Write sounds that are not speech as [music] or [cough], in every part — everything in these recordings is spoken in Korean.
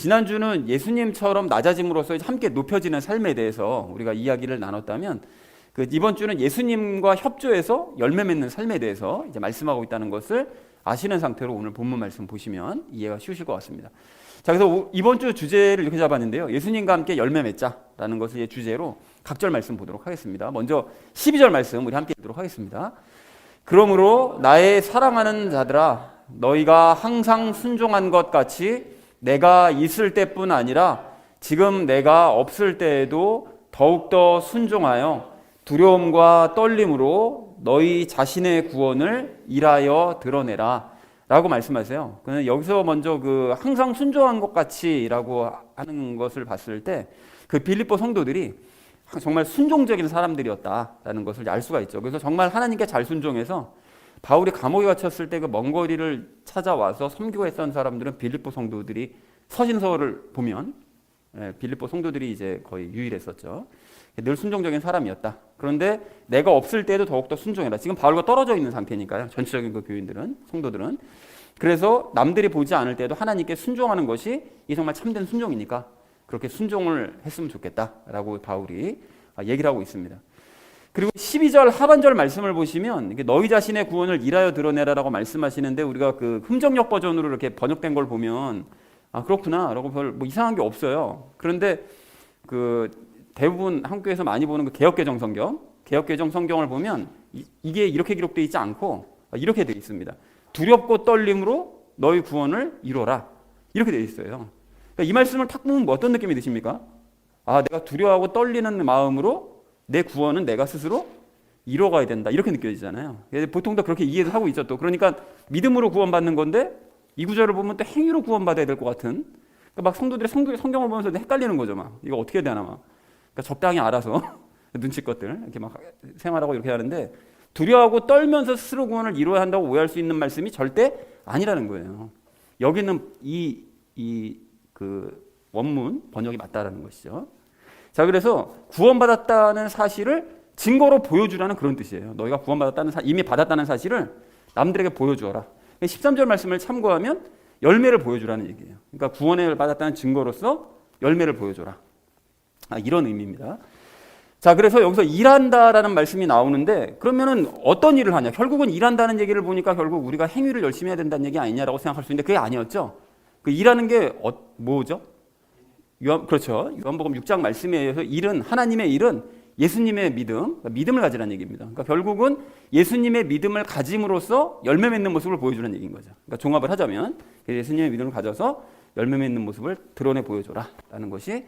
지난주는 예수님처럼 낮아짐으로써 함께 높여지는 삶에 대해서 우리가 이야기를 나눴다면 그 이번 주는 예수님과 협조해서 열매 맺는 삶에 대해서 이제 말씀하고 있다는 것을 아시는 상태로 오늘 본문 말씀 보시면 이해가 쉬우실 것 같습니다. 자, 그래서 오- 이번 주 주제를 이렇게 잡았는데요. 예수님과 함께 열매 맺자라는 것을 주제로 각절 말씀 보도록 하겠습니다. 먼저 12절 말씀 우리 함께 읽도록 하겠습니다. 그러므로 나의 사랑하는 자들아 너희가 항상 순종한 것 같이 내가 있을 때뿐 아니라 지금 내가 없을 때에도 더욱더 순종하여 두려움과 떨림으로 너희 자신의 구원을 일하여 드러내라 라고 말씀하세요. 그는 여기서 먼저 그 항상 순종한 것 같이라고 하는 것을 봤을 때 그 빌립보 성도들이 정말 순종적인 사람들이었다라는 것을 알 수가 있죠. 그래서 정말 하나님께 잘 순종해서 바울이 감옥에 갇혔을 때 그 먼 거리를 찾아와서 섬기고 했던 사람들은 빌립보 성도들이 서신서를 보면 예, 빌립보 성도들이 이제 거의 유일했었죠. 늘 순종적인 사람이었다. 그런데 내가 없을 때에도 더욱더 순종해라. 지금 바울과 떨어져 있는 상태니까요. 전체적인 그 교인들은 성도들은 그래서 남들이 보지 않을 때도 하나님께 순종하는 것이 이 정말 참된 순종이니까 그렇게 순종을 했으면 좋겠다라고 바울이 아, 얘기를 하고 있습니다. 그리고 12절 하반절 말씀을 보시면 너희 자신의 구원을 일하여 드러내라라고 말씀하시는데 우리가 그 흠정역 버전으로 이렇게 번역된 걸 보면 아 그렇구나라고 별 뭐 이상한 게 없어요. 그런데 그 대부분 한국에서 많이 보는 그 개혁개정 성경, 개혁개정 성경을 보면 이, 이게 이렇게 기록되어 있지 않고 이렇게 되어 있습니다. 두렵고 떨림으로 너희 구원을 이루어라 이렇게 되어 있어요. 그러니까 이 말씀을 탁 보면 뭐 어떤 느낌이 드십니까? 아 내가 두려워하고 떨리는 마음으로 내 구원은 내가 스스로 이뤄가야 된다 이렇게 느껴지잖아요. 보통 다 그렇게 이해를 하고 있죠. 또 그러니까 믿음으로 구원받는 건데 이 구절을 보면 또 행위로 구원받아야 될 것 같은. 그러니까 막 성도들이 성경, 성경을 보면서 헷갈리는 거죠. 막 이거 어떻게 해야 되나 막. 그러니까 적당히 알아서 [laughs] 눈치껏들 이렇게 막 생활하고 이렇게 하는데 두려워하고 떨면서 스스로 구원을 이루어야 한다고 오해할 수 있는 말씀이 절대 아니라는 거예요. 여기는 이 이 그 원문 번역이 맞다라는 것이죠. 자, 그래서 구원받았다는 사실을 증거로 보여주라는 그런 뜻이에요. 너희가 구원받았다는 사, 이미 받았다는 사실을 남들에게 보여주어라. 13절 말씀을 참고하면 열매를 보여주라는 얘기예요. 그러니까 구원을 받았다는 증거로서 열매를 보여줘라. 아, 이런 의미입니다. 자, 그래서 여기서 일한다라는 말씀이 나오는데 그러면은 어떤 일을 하냐? 결국은 일한다는 얘기를 보니까 결국 우리가 행위를 열심히 해야 된다는 얘기 아니냐라고 생각할 수 있는데 그게 아니었죠. 그 일하는 게 어, 뭐죠? 요한, 그렇죠. 요한복음 6장 말씀에 의해서 일은 하나님의 일은 예수님의 믿음, 그러니까 믿음을 가지라는 얘기입니다. 그러니까 결국은 예수님의 믿음을 가짐으로써 열매 맺는 모습을 보여주는 얘기인 거죠. 그러니까 종합을 하자면 예수님의 믿음을 가져서 열매 맺는 모습을 드러내 보여줘라라는 것이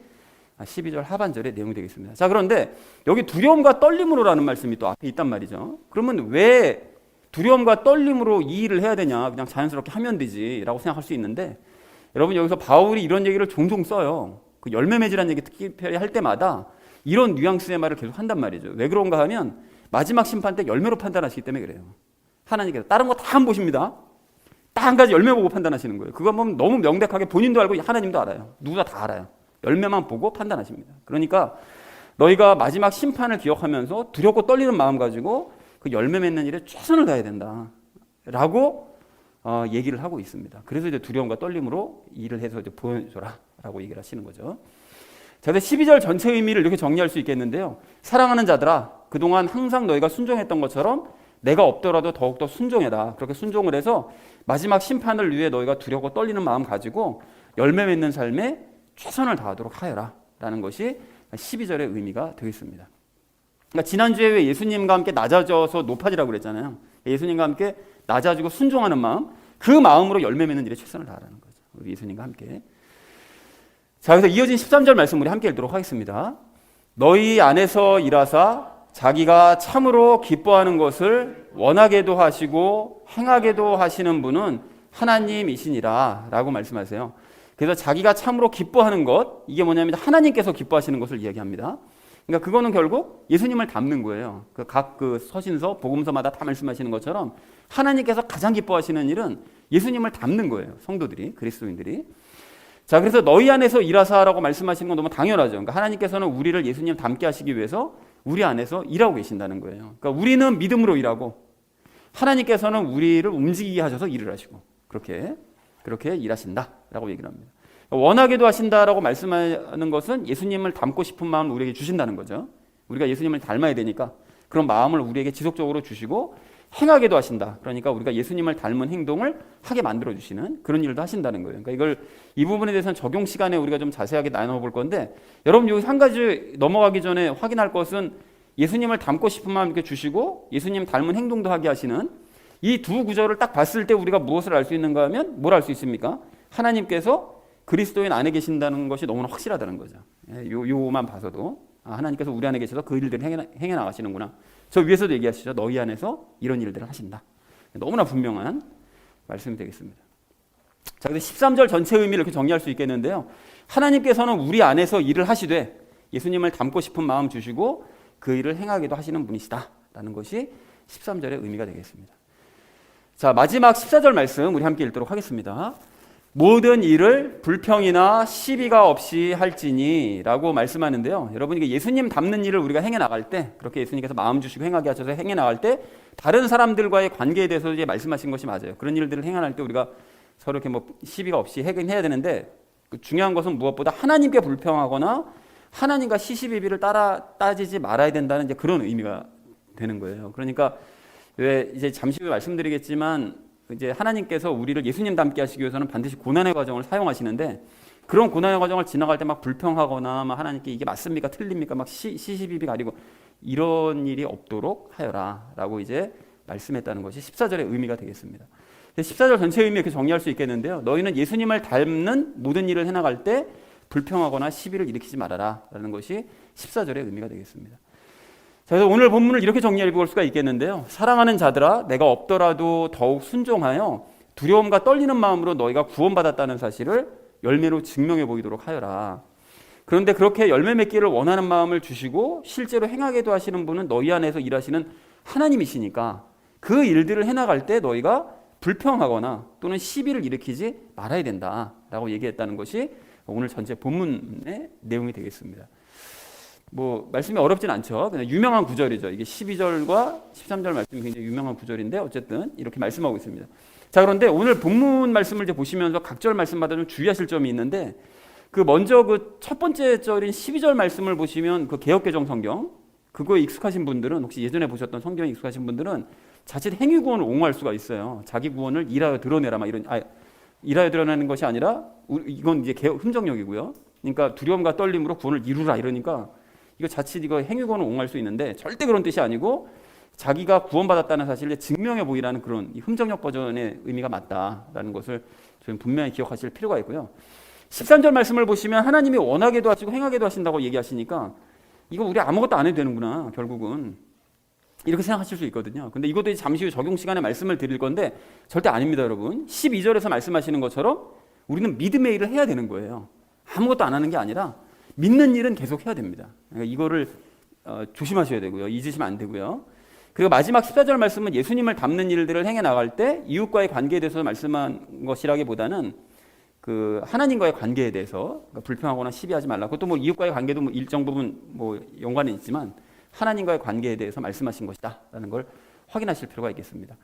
12절 하반절의 내용이 되겠습니다. 자, 그런데 여기 두려움과 떨림으로라는 말씀이 또 앞에 있단 말이죠. 그러면 왜 두려움과 떨림으로 이 일을 해야 되냐? 그냥 자연스럽게 하면 되지라고 생각할 수 있는데 여러분 여기서 바울이 이런 얘기를 종종 써요. 그 열매 맺으라는 얘기 특별히 할 때마다 이런 뉘앙스의 말을 계속 한단 말이죠. 왜 그런가 하면 마지막 심판 때 열매로 판단하시기 때문에 그래요. 하나님께서 다른 거 다 안 보십니다. 딱 한 가지 열매 보고 판단하시는 거예요. 그거 보면 너무 명백하게 본인도 알고 하나님도 알아요. 누구나 다 알아요. 열매만 보고 판단하십니다. 그러니까 너희가 마지막 심판을 기억하면서 두렵고 떨리는 마음 가지고 그 열매 맺는 일에 최선을 다해야 된다. 라고 어, 얘기를 하고 있습니다. 그래서 이제 두려움과 떨림으로 일을 해서 이제 보여줘라. 라고 얘기를 하시는 거죠. 자, 12절 전체 의미를 이렇게 정리할 수 있겠는데요. 사랑하는 자들아, 그동안 항상 너희가 순종했던 것처럼 내가 없더라도 더욱더 순종해라. 그렇게 순종을 해서 마지막 심판을 위해 너희가 두렵고 떨리는 마음 가지고 열매 맺는 삶에 최선을 다하도록 하여라. 라는 것이 12절의 의미가 되겠습니다. 그러니까 지난주에 왜 예수님과 함께 낮아져서 높아지라고 그랬잖아요. 예수님과 함께 낮아지고 순종하는 마음, 그 마음으로 열매 맺는 일에 최선을 다하라는 거죠. 우리 예수님과 함께. 자, 그래서 이어진 13절 말씀 우리 함께 읽도록 하겠습니다. 너희 안에서 일하사 자기가 참으로 기뻐하는 것을 원하게도 하시고 행하게도 하시는 분은 하나님이시니라 라고 말씀하세요. 그래서 자기가 참으로 기뻐하는 것, 이게 뭐냐면 하나님께서 기뻐하시는 것을 이야기합니다. 그러니까 그거는 결국 예수님을 닮는 거예요. 그각그 서신서, 복음서마다 다 말씀하시는 것처럼 하나님께서 가장 기뻐하시는 일은 예수님을 닮는 거예요. 성도들이, 그리스도인들이. 자, 그래서 너희 안에서 일하사라고 말씀하시는 건 너무 당연하죠. 그러니까 하나님께서는 우리를 예수님 닮게 하시기 위해서 우리 안에서 일하고 계신다는 거예요. 그러니까 우리는 믿음으로 일하고 하나님께서는 우리를 움직이게 하셔서 일을 하시고 그렇게 그렇게 일하신다라고 얘기를 합니다. 원하게도 하신다라고 말씀하는 것은 예수님을 닮고 싶은 마음을 우리에게 주신다는 거죠. 우리가 예수님을 닮아야 되니까 그런 마음을 우리에게 지속적으로 주시고 행하게도 하신다. 그러니까 우리가 예수님을 닮은 행동을 하게 만들어 주시는 그런 일도 하신다는 거예요. 그러니까 이걸 이 부분에 대해서는 적용 시간에 우리가 좀 자세하게 나눠 볼 건데 여러분 여기 한 가지 넘어가기 전에 확인할 것은 예수님을 닮고 싶은 마음 이렇게 주시고 예수님 닮은 행동도 하게 하시는 이 두 구절을 딱 봤을 때 우리가 무엇을 알 수 있는가 하면 뭘 알 수 있습니까? 하나님께서 그리스도인 안에 계신다는 것이 너무나 확실하다는 거죠. 예, 요, 요만 봐서도 아, 하나님께서 우리 안에 계셔서 그 일들을 행해, 행해 나가시는구나. 저 위에서도 얘기하시죠. 너희 안에서 이런 일들을 하신다. 너무나 분명한 말씀이 되겠습니다. 자, 그래서 13절 전체 의미를 이렇게 정리할 수 있겠는데요. 하나님께서는 우리 안에서 일을 하시되 예수님을 닮고 싶은 마음 주시고 그 일을 행하기도 하시는 분이시다 라는 것이 13절의 의미가 되겠습니다. 자, 마지막 14절 말씀 우리 함께 읽도록 하겠습니다. 모든 일을 불평이나 시비가 없이 할지니 라고 말씀하는데요. 여러분 이게 예수님 닮는 일을 우리가 행해 나갈 때 그렇게 예수님께서 마음 주시고 행하게 하셔서 행해 나갈 때 다른 사람들과의 관계에 대해서 이제 말씀하신 것이 맞아요. 그런 일들을 나갈 때 우리가 서로 이렇게 뭐 시비가 없이 해긴 해야 되는데 그 중요한 것은 무엇보다 하나님께 불평하거나 하나님과 시시비비를 따라 따지지 말아야 된다는 이제 그런 의미가 되는 거예요. 그러니까 왜 이제 잠시 후에 말씀드리겠지만 이제 하나님께서 우리를 예수님 닮게 하시기 위해서는 반드시 고난의 과정을 사용하시는데 그런 고난의 과정을 지나갈 때 막 불평하거나 막 하나님께 이게 맞습니까 틀립니까 막 시, 시시비비 가리고 이런 일이 없도록 하여라라고 이제 말씀했다는 것이 14절의 의미가 되겠습니다. 14절 전체 의미 이렇게 정리할 수 있겠는데요. 너희는 예수님을 닮는 모든 일을 해나갈 때 불평하거나 시비를 일으키지 말아라 라는 것이 14절의 의미가 되겠습니다. 자, 그래서 오늘 본문을 이렇게 정리해 볼 수가 있겠는데요. 사랑하는 자들아, 내가 없더라도 더욱 순종하여 두려움과 떨리는 마음으로 너희가 구원받았다는 사실을 열매로 증명해 보이도록 하여라. 그런데 그렇게 열매 맺기를 원하는 마음을 주시고 실제로 행하게도 하시는 분은 너희 안에서 일하시는 하나님이시니까 그 일들을 해나갈 때 너희가 불평하거나 또는 시비를 일으키지 말아야 된다라고 얘기했다는 것이 오늘 전체 본문의 내용이 되겠습니다. 뭐 말씀이 어렵진 않죠. 그냥 유명한 구절이죠. 이게 12절과 13절 말씀이 굉장히 유명한 구절인데 어쨌든 이렇게 말씀하고 있습니다. 자 그런데 오늘 본문 말씀을 이제 보시면서 각절 말씀마다 좀 주의하실 점이 있는데 그 먼저 그 첫 번째 절인 12절 말씀을 보시면 그 개혁개정 성경 그거에 익숙하신 분들은 혹시 예전에 보셨던 성경에 익숙하신 분들은 자칫 행위 구원을 옹호할 수가 있어요. 자기 구원을 일하여 드러내라 막 이런 아 일하여 드러내는 것이 아니라 이건 이제 개혁 흠정력이고요. 그러니까 두려움과 떨림으로 구원을 이루라 이러니까 이거 자칫 이거 행위권을 옹호할 수 있는데 절대 그런 뜻이 아니고 자기가 구원받았다는 사실을 증명해 보이라는 그런 흠정력 버전의 의미가 맞다라는 것을 좀 분명히 기억하실 필요가 있고요. 13절 말씀을 보시면 하나님이 원하게도 하시고 행하게도 하신다고 얘기하시니까 이거 우리 아무것도 안 해도 되는구나 결국은 이렇게 생각하실 수 있거든요. 근데 이것도 잠시 후 적용 시간에 말씀을 드릴 건데 절대 아닙니다, 여러분. 12절에서 말씀하시는 것처럼 우리는 믿음의 일을 해야 되는 거예요. 아무것도 안 하는 게 아니라 믿는 일은 계속 해야 됩니다. 그러니까 이거를 어, 조심하셔야 되고요. 잊으시면 안 되고요. 그리고 마지막 14절 말씀은 예수님을 닮는 일들을 행해 나갈 때 이웃과의 관계에 대해서 말씀한 것이라기보다는 그 하나님과의 관계에 대해서 그러니까 불평하거나 시비하지 말라. 그것도 뭐 이웃과의 관계도 뭐 일정 부분 뭐 연관은 있지만 하나님과의 관계에 대해서 말씀하신 것이다라는 걸 확인하실 필요가 있겠습니다.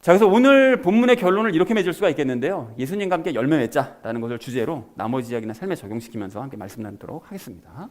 자, 그래서 오늘 본문의 결론을 이렇게 맺을 수가 있겠는데요. 예수님과 함께 열매 맺자라는 것을 주제로 나머지 이야기나 삶에 적용시키면서 함께 말씀 나누도록 하겠습니다.